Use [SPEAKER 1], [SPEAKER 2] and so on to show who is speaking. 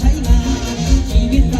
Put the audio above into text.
[SPEAKER 1] ใช้งานชีวิต